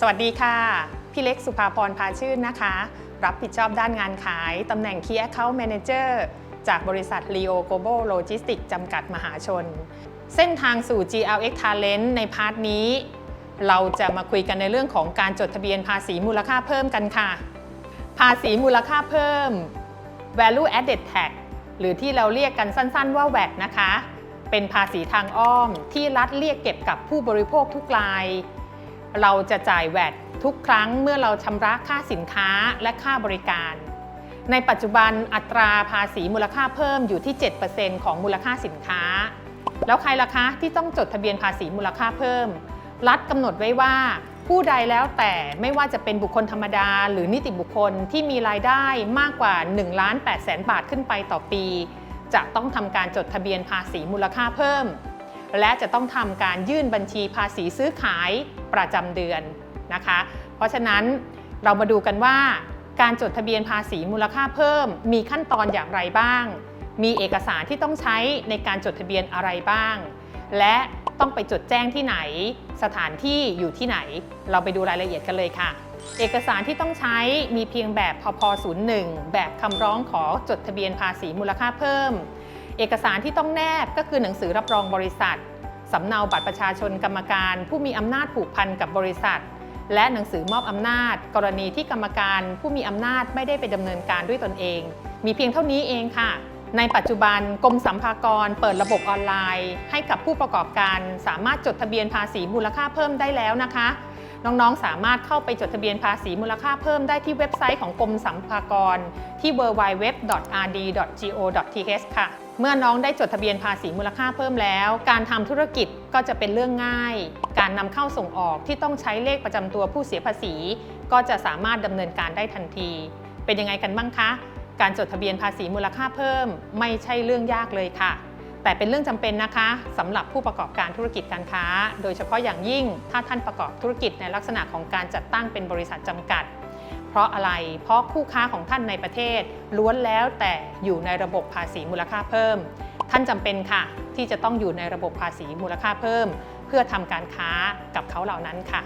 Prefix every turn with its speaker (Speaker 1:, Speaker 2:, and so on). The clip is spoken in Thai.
Speaker 1: สวัสดีค่ะ พี่เล็กสุภาพรพาชื่นนะคะ รับผิดชอบด้านงานขาย ตำแหน่ง Key Account Manager จากบริษัท Leo Global Logistics จำกัดมหาชน เส้นทางสู่ GLX Talent ในพาร์ทนี้ เราจะมาคุยกันในเรื่องของการจดทะเบียนภาษีมูลค่าเพิ่มกันค่ะ ภาษีมูลค่าเพิ่ม Value Added Tax หรือที่เราเรียกกันสั้น ๆ ว่า VAT นะคะ เป็นภาษีทางอ้อมที่รัฐเรียกเก็บกับผู้บริโภคทุกราย เราจะจ่ายแวดทุกครั้งเมื่อเราชำระค่าสินค้าและค่าบริการ ในปัจจุบันอัตราภาษีมูลค่าเพิ่มอยู่ที่ 7%ของมูลค่าสินค้า แล้วใครล่ะคะที่ต้องจดทะเบียนภาษีมูลค่าเพิ่ม รัฐกำหนดไว้ว่าผู้ใดแล้วแต่ไม่ว่าจะเป็นบุคคลธรรมดา หรือนิติบุคคลที่มีรายได้มากกว่า1ล้าน8แสนบาทขึ้นไปต่อปี จะต้องทำการจดทะเบียนภาษีมูลค่าเพิ่ม และจะต้องทำการยื่นบัญชีภาษีซื้อขายประจำเดือนนะคะ เพราะฉะนั้นเรามาดูกันว่าการจดทะเบียนภาษีมูลค่าเพิ่ม มีขั้นตอนอย่างไรบ้าง มีเอกสารที่ต้องใช้ในการจดทะเบียนอะไรบ้าง และต้องไปจดแจ้งที่ไหน สถานที่อยู่ที่ไหน เราไปดูรายละเอียดกันเลยค่ะ เอกสารที่ต้องใช้มีเพียงแบบพพ01 แบบคำร้องขอจดทะเบียนภาษีมูลค่าเพิ่ม เอกสารที่ต้องแนบก็คือหนังสือรับรองบริษัทสำเนาบัตรประชาชนกรรมการ ผู้มีอำนาจผูกพันกับบริษัท และหนังสือมอบอำนาจ กรณีที่กรรมการ ผู้มีอำนาจไม่ได้ไปดำเนินการด้วยตนเอง มีเพียงเท่านี้เองค่ะ ในปัจจุบันกรมสัมภากรเปิดระบบออนไลน์ ให้กับผู้ประกอบการสามารถจดทะเบียนภาษีมูลค่าเพิ่มได้แล้วนะคะ น้องๆ สามารถเข้าไปจดทะเบียนภาษีมูลค่าเพิ่มได้ที่เว็บไซต์ของกรมสัมภากรที่ www.rd.go.th ค่ะ เมื่อน้องได้จดทะเบียนภาษีมูลค่าเพิ่มแล้ว การทำธุรกิจก็จะเป็นเรื่องง่าย การนำเข้าส่งออกที่ต้องใช้เลขประจำตัวผู้เสียภาษี ก็จะสามารถดำเนินการได้ทันที เป็นยังไงกันบ้างคะ การจดทะเบียนภาษีมูลค่าเพิ่ม ไม่ใช่เรื่องยากเลยค่ะ แต่เป็นเรื่องจำเป็นนะคะสำหรับผู้ประกอบการธุรกิจการค้า โดยเฉพาะอย่างยิ่งถ้าท่านประกอบธุรกิจในลักษณะของการจัดตั้งเป็นบริษัทจำกัด เพราะอะไร เพราะคู่ค้าของท่านในประเทศ ล้วนแล้วแต่อยู่ในระบบภาษีมูลค่าเพิ่ม ท่านจำเป็นค่ะ ที่จะต้องอยู่ในระบบภาษีมูลค่าเพิ่ม เพื่อทำการค้ากับเขาเหล่านั้นค่ะ